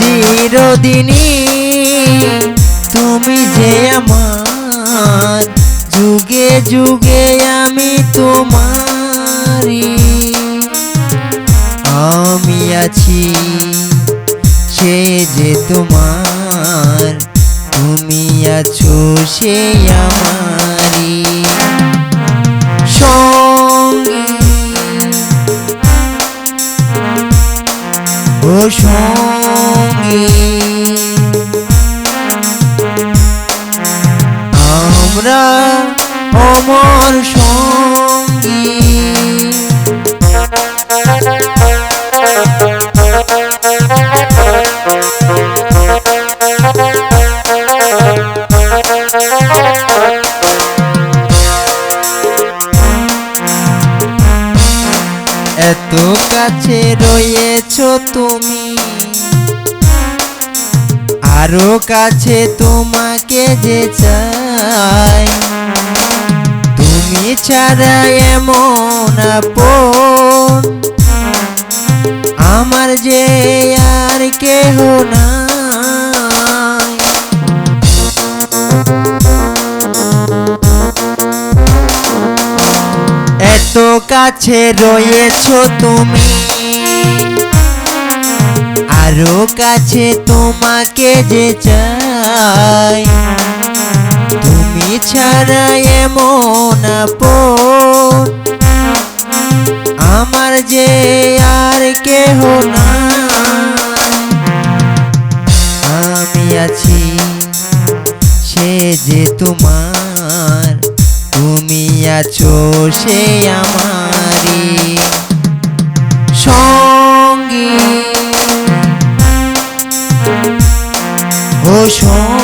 চিরদিনই তুমি যে আমার, যুগে যুগে আমি তোমারি আমি আছি সে যে তোমার, তুমি আছো সে আমারি সঙ্গী ও সঙ্গী আমরা অমর সঙ্গী। এত কাছে রয়েছ তুমি। আরও কাছে তোমাকে যে চাই, তুমি ছাড়া এমন আপন। আমার যে আর কেহ না এত কাছে রয়েছ তুমি। আরও কাছে তোমাকে যে চাই, তুমি ছাড়া এমন আমার যে আর কেহ না আমি আছি, সে যে তোমার। তুমি আছো, সে আমারি সঙ্গী 我穷。